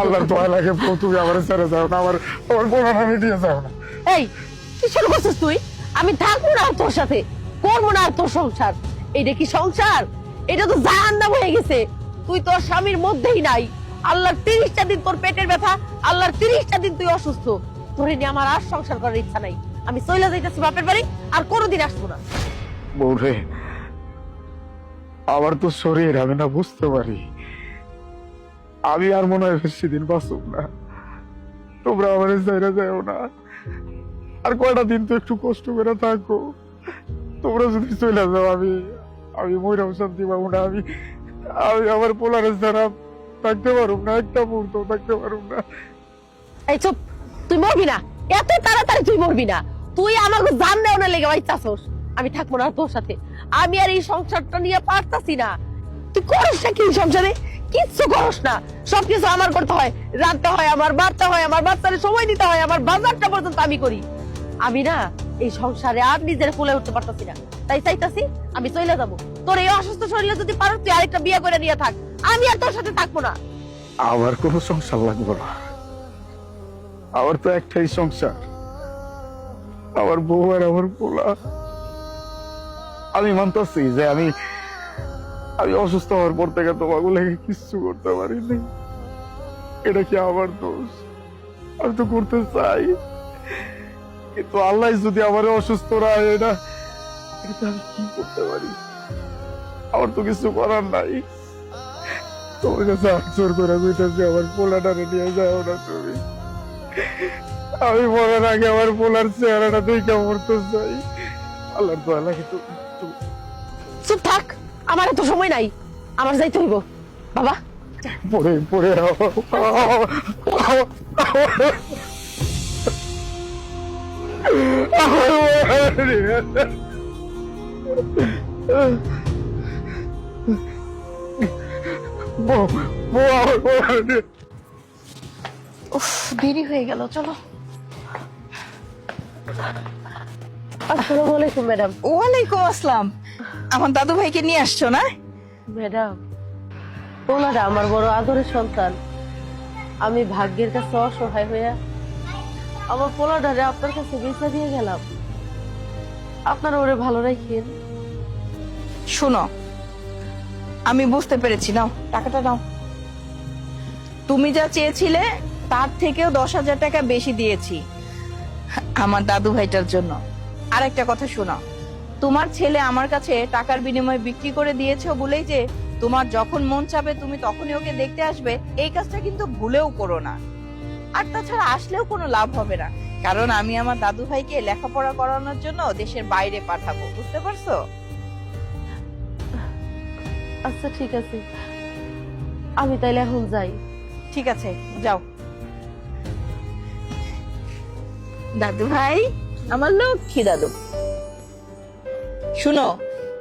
আল্লাহর দয়া লাগে তুমি আমার ছেড়ে যাও না আমার আমার বোনের আমি নিয়ে যাও না। এই কি শুরু করছিস তুই? আমি থাকব না তোর সাথে করব না তোর সংসার। এটা কি সংসার? এটা তো জাহান্নাম হয়ে গেছে। তুই তোর স্বামীর মধ্যেই নাই। আল্লাহর তিরিশটা দিন তোর পেটের ব্যথা আল্লাহর তিরিশটা দিন তুই অসুস্থ। তোরে নিয়ে আমার আর সংসার করার ইচ্ছা নাই। আমি চলে যাইতেছি বাপের বাড়ি আর কোনোদিন আসব না। বউরে আমার তো শরীর আমি না বুঝতে পারি। আমি আর মনে হয় বেশি দিন বাঁচুক না। তোমরা আমার ছেড়ে যাও না। আর কয়টা দিন তো একটু কষ্ট করে থাকো। তোমরা যদি চলে যাও, আমি আমি ময়রাম শান্তি পাবো না। আমি আমি আমার পোলারে ছাড়া থাকতে পারুম না, একটা মুহূর্ত থাকতে পারুম না। এই চুপ, তুই মরবি না। এত তাড়াতাড়ি তুই মরবি না। তুই আমাকে জান দেও না লেগে বাইতাছস আমি থাকব না তোর সাথে। আমি আর এই সংসারটা নিয়ে পারতাছি না। তুই করিস না কি সংসারে? কিচ্ছু করস না। সবকিছু আমার করতে হয় রাখতে হয়, আমার বাড়তে হয়, আমার বাচ্চারে সময় দিতে হয়, আমার বাজারটা পর্যন্ত আমি করি। আমি না, এই সংসারে আর নিজের ফুলে উঠতে পারতাছি না। তাই চাইতাছি, আমি চলে যাব। তোর এই অসুস্থ শরীরে যদি পারো, তুই আরেকটা বিয়ে করে নিয়ে থাক। আমি আর তোর সাথে থাকব না। আমার কোনো সংসার লাগবে না। আমার তো একটাই সংসার। আমার বউ আর আমার পোলা। আমি মানতেছি যে আমি আমি অসুস্থ হওয়ার পর থেকে তোমাকে কিচ্ছু করতে পারিনি। এটা কি আমার দোষ? আমি তো করতে চাই। কিন্তু আল্লাহ যদি আমার অসুস্থ রায় এটা এটা আমি কি করতে পারি? আমার তো কিছু করার নাই। তোমার কাছে জোর করে কইতেছি, আমার পোলাটা পোলাটারে নিয়ে যাও না তুমি। আমি বলার আগে আমার পোলার চেহারাটা দেখে মরতে চাই। আল্লাহর দয়া লাগে তো তো- চুপ থাক। আমার এত সময় নাই। আমার যাইতে হইব। বাবা। পরে পরে উফ দেরি হয়ে গেল চলো। আসসালামু আলাইকুম ম্যাডাম। ওয়ালাইকুম আসসালাম। আমার দাদু ভাইকে নিয়ে আসছো না? ম্যাডাম পোলাটা আমার বড় আদরের সন্তান। আমি ভাগ্যের কাছে অসহায় হইয়া আমার পোলাটারে আপনার কাছে বেচা দিয়ে গেলাম। আপনারা ওরে ভালো রাখেন। শোনো আমি বুঝতে পেরেছি নাও টাকাটা নাও। তুমি যা চেয়েছিলে তার থেকেও দশ হাজার টাকা বেশি দিয়েছি। আমার দাদু ভাইটার জন্য। আর একটা কথা শোনো তোমার ছেলে আমার কাছে টাকার বিনিময়ে বিক্রি করে দিয়েছ বলেই যে তোমার যখন মন চাবে তুমি তখনই ওকে দেখতে আসবে এই কাজটা কিন্তু ভুলেও করো না। আর তাছাড়া আসলেও কোনো লাভ হবে না। কারণ আমি আমার দাদু ভাইকে লেখাপড়া করানোর জন্য দেশের বাইরে পাঠাবো বুঝতে পারছ? আচ্ছা ঠিক আছে। আমি তাইলে এখন যাই। ঠিক আছে যাও। দাদু ভাই? আমার লক্ষ্মী দাদু। শুনো,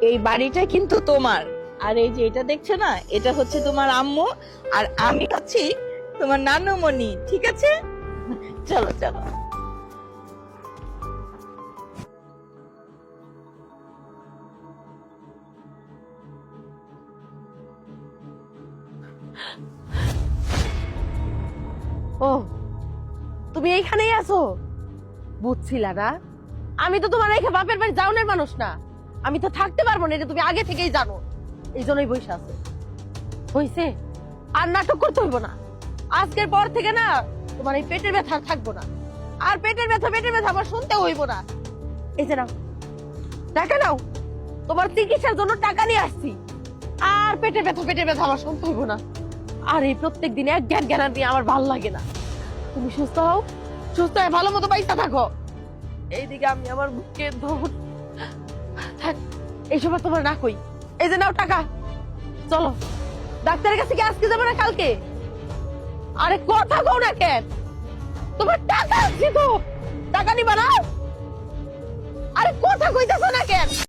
এই বাড়িটা কিন্তু তোমার। আর এই যে এটা দেখছ না, এটা হচ্ছে তোমার আম্মু, আর আমি হচ্ছি তোমার নানুমণি, ঠিক আছে? চলো চলো। ও, তুমি এইখানেই আছো? বুঝছিলা না? আমি তো তোমার রেখে বাপের বাড়ি যাওনের মানুষ না। আমি তো থাকতে পারব না, এটা তুমি আগে থেকেই জানো। এই জন্যই বসে আছে। হইছে? আর নাটক করতে হইব না। আজকের পর থেকে না, তোমার এই পেটের ব্যথা থাকব না। আর পেটের ব্যথা পেটের ব্যথা আমার শুনতে হইব না। এই যে নাও। টাকা নাও, তোমার চিকিৎসার জন্য টাকা নিয়ে আসছি। আর পেটের ব্যথা পেটের ব্যথা আমার শুনতে হইব না। আর এই প্রত্যেক দিন এক জ্ঞান জ্ঞান দিয়ে আমার ভালো লাগে না। তুমি সুস্থ হও, সুস্থ হয়ে ভালো মতো পয়সা থাকো। এইদিকে আমি আমার বুকে ধর এইসব আর তোমার না কই। এই যে নাও টাকা। চলো। ডাক্তারের কাছে কি আজকে যাবে না কালকে? আরে কথা কও না কেন? তোমার টাকা আছে তো। টাকা নিবা না। আরে কথা কইতেছো না কেন?